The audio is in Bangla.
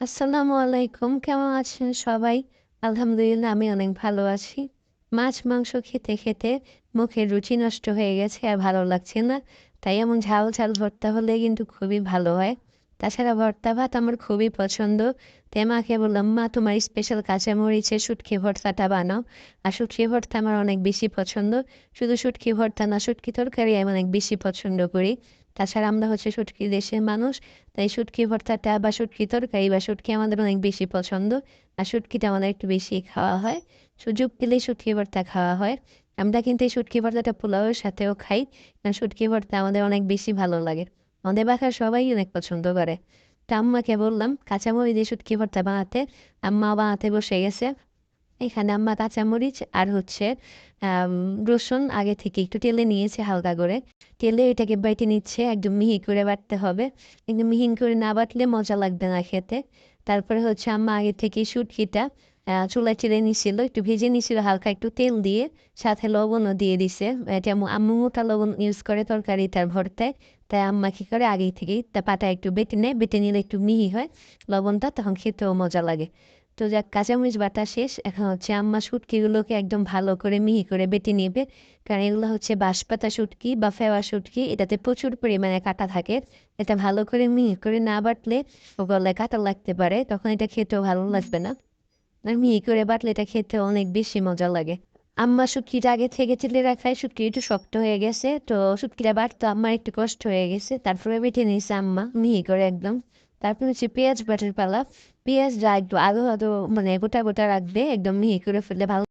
আসসালামু আলাইকুম, কেমন আছেন সবাই? আলহামদুলিল্লাহ, আমি অনেক ভালো আছি। মাছ, মাংস খেতে খেতে মুখের রুচি নষ্ট হয়ে গেছে আর ভালো লাগছে না। তাই এমন ঝাল ঝাল ভর্তা হলে কিন্তু খুবই ভালো হয়। তাছাড়া ভর্তা ভাত আমার খুবই পছন্দ। তাই মাকে বললাম, মা, তোমার স্পেশাল কাঁচামরিচের শুটকি ভর্তাটা বানাও। আর শুটকি ভর্তা আমার অনেক বেশি পছন্দ। শুধু শুটকি ভর্তা না, শুটকি তরকারি আমি অনেক বেশি পছন্দ করি। তাছাড়া আমরা হচ্ছে শুটকি দেশের মানুষ, তাই শুটকি ভর্তাটা বা শুটকি তরকারি বা শুটকি আমাদের অনেক বেশি পছন্দ। আর শুটকিটা আমাদের একটু বেশি খাওয়া হয়। সুযোগ পেলেই শুটকি ভর্তা খাওয়া হয়। আমরা কিন্তু এই শুটকি ভর্তাটা পোলাওয়ের সাথেও খাই, কারণ শুটকি ভর্তা আমাদের অনেক বেশি ভালো লাগে। আমাদের বাসার সবাই অনেক পছন্দ করে। তা আম্মাকে বললাম, কাঁচামরিচ দিয়ে শুটকি ভর্তা বানাতে। আম্মা বানাতে বসে গেছে। এখানে আম্মা কাঁচামরিচ আর হচ্ছে রসুন আগে থেকে একটু তেলে নিয়েছে হালকা করে। তেলে এটাকে বেটে নিচ্ছে, একদম মিহি করে বাটতে হবে। একদম মিহিন করে না বাটলে মজা লাগবে না খেতে। তারপরে হচ্ছে আম্মা আগে থেকে শুটকিটা চুলা চেড়ে নিছিল, একটু ভেজে নিছিল, হালকা একটু তেল দিয়ে, সাথে লবণও দিয়ে দিছে। এটা আম্মু- মোটা লবণ ইউজ করে তরকারি তার ভর্তায়। তাই আম্মা কি করে আগে থেকেই তা পাটা একটু বেটে নেয়, বেটে নিলে একটু মিহি হয় লবণটা, তখন খেতেও মজা লাগে। তো যাক, কাঁচামরিচ বাটা শেষ। এখন হচ্ছে আম্মা শুটকিগুলোকে একদম ভালো করে মিহি করে বেটে নেবে। কারণ এগুলো হচ্ছে বাঁশপাতা শুটকি বা ফেওয়া শুটকি, এটাতে প্রচুর পরিমাণে কাটা থাকে। এটা ভালো করে মিহি করে না বাটলে ও গলায় কাটা লাগতে পারে, তখন এটা খেতেও ভালো লাগবে না। আর মিহি করে বাটলে এটা খেতে অনেক বেশি মজা লাগে। আম্মা শুটকিটা আগে থেকে চেলে রাখায় শুটকি একটু শক্ত হয়ে গেছে, তো শুটকিটা বাটতে আম্মার একটু কষ্ট হয়ে গেছে। তারপরে বেটে নিয়েছে আম্মা মিহি করে একদম। তারপর হচ্ছে পেঁয়াজ বাটার পালা। পেঁয়াজটা একটু আরও হয়তো মানে গোটা গোটা রাখবে একদম মিহি করে ফেললে ভালো